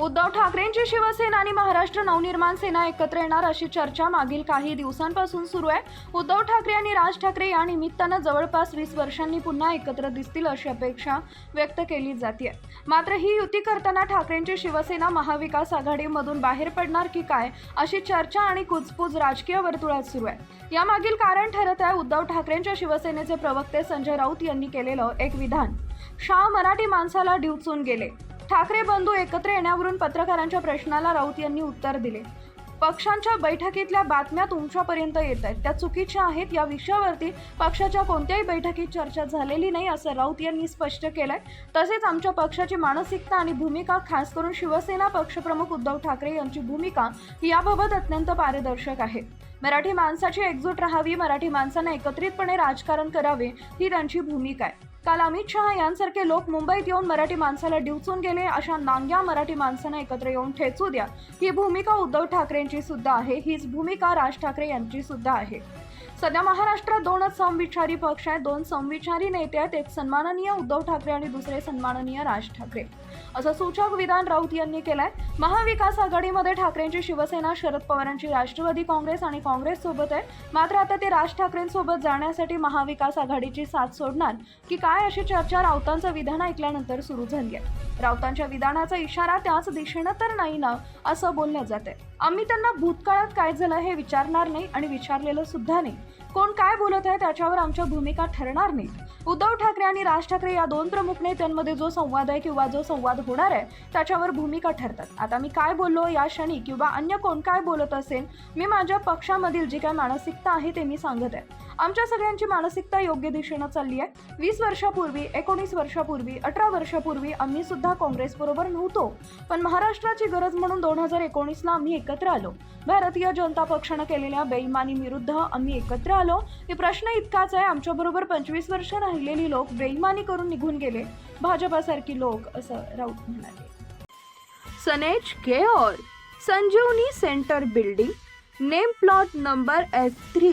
उद्धव ठाकरेंची शिवसेना आणि महाराष्ट्र नवनिर्माण सेना एकत्र येणार अशी चर्चा मागील काही दिवसांपासून सुरू आहे. उद्धव ठाकरे आणि राज ठाकरे या निमित्तानं जवळपास वीस वर्षांनी पुन्हा एकत्र दिसतील अशी अपेक्षा व्यक्त केली जाते मात्र ही युती करताना ठाकरेंची शिवसेना महाविकास आघाडीमधून बाहेर पडणार की काय अशी चर्चा आणि कुजपूज राजकीय वर्तुळात सुरू आहे. यामागील कारण ठरत आहे उद्धव ठाकरेंच्या शिवसेनेचे प्रवक्ते संजय राऊत यांनी केलेलं एक विधान. शाह मराठी माणसाला डिवचून गेले. ठाकरे बंधू एकत्र येण्यावरून पत्रकारांच्या प्रश्नाला राऊत यांनी उत्तर दिले. पक्षांच्या बैठकीतल्या बातम्या तुमच्यापर्यंत येत आहेत. त्या चुकीच्या आहेत. या विषयावरती पक्षाच्या कोणत्याही बैठकीत चर्चा झालेली नाही असं राऊत यांनी स्पष्ट केलंय. तसेच आमच्या पक्षाची मानसिकता आणि भूमिका खास करून शिवसेना पक्षप्रमुख उद्धव ठाकरे यांची भूमिका याबाबत अत्यंत पारदर्शक आहे. मराठी माणसाची एकजूट राहावी मराठी माणसांना एकत्रितपणे राजकारण करावे ही त्यांची भूमिका आहे. काल अमित शहा यांसारखे लोक मुंबईत येऊन मराठी माणसाला डिवचून गेले अशा नांग्या मराठी माणसांना एकत्र येऊन ठेचू द्या. ही भूमिका उद्धव ठाकरेंची सुद्धा आहे हीच भूमिका राज ठाकरे यांची सुद्धा आहे. सध्या महाराष्ट्रात दोनच समविचारी पक्ष आहेत. दोन समविचारी नेते आहेत. एक सन्माननीय उद्धव ठाकरे आणि दुसरे सन्माननीय राज ठाकरे. असं सूचक विधान राऊत यांनी केलंय. महाविकास आघाडीमध्ये ठाकरेंची शिवसेना शरद पवारांची राष्ट्रवादी काँग्रेस आणि काँग्रेस सोबत आहे. मात्र आता ते राज ठाकरेंसोबत जाण्यासाठी महाविकास आघाडीची साथ सोडणार की काय अशी चर्चा राऊतांचं विधान ऐकल्यानंतर सुरू झाली आहे राऊतांच्या विधानाचा इशारा त्याच दिशेनं तर नाही ना असं बोललं जात आहे आम्ही त्यांना भूतकाळात काय झालं हे विचारणार नाही आणि विचारलेलं सुद्धा नाही. कोण काय बोलत आहे त्याच्यावर आमच्या भूमिका ठरणार नाही. उद्धव ठाकरे आणि राज ठाकरे या दोन प्रमुख नेत्यांमध्ये जो संवाद आहे किंवा जो संवाद होणार आहे त्याच्यावर भूमिका ठरतात. आता मी काय बोललो या क्षणी किंवा अन्य कोण काय बोलत असेल मी माझ्या पक्षामधील जी काय मानसिकता आहे ते मी सांगत आहे. आमच्या सगळ्यांची मानसिकता योग्य दिशेनं चालली आहे. वीस वर्षापूर्वी एकोणीस वर्षापूर्वी अठरा वर्षापूर्वी आम्ही सुद्धा काँग्रेसबरोबर नव्हतो. पण महाराष्ट्राची गरज म्हणून दोन हजार एकोणीसला आम्ही एकत्र आलो. भारतीय जनता पक्षानं केलेल्या बेईमानी विरुद्ध आम्ही एकत्र आलो. हे प्रश्न इतकाच आहे आमच्याबरोबर पंचवीस वर्ष राहिलेली लोक बेईमानी करून निघून गेले. भाजपासारखी लोक असं राऊत म्हणाले. सनेज care Sanjeevani centre building name plot number F three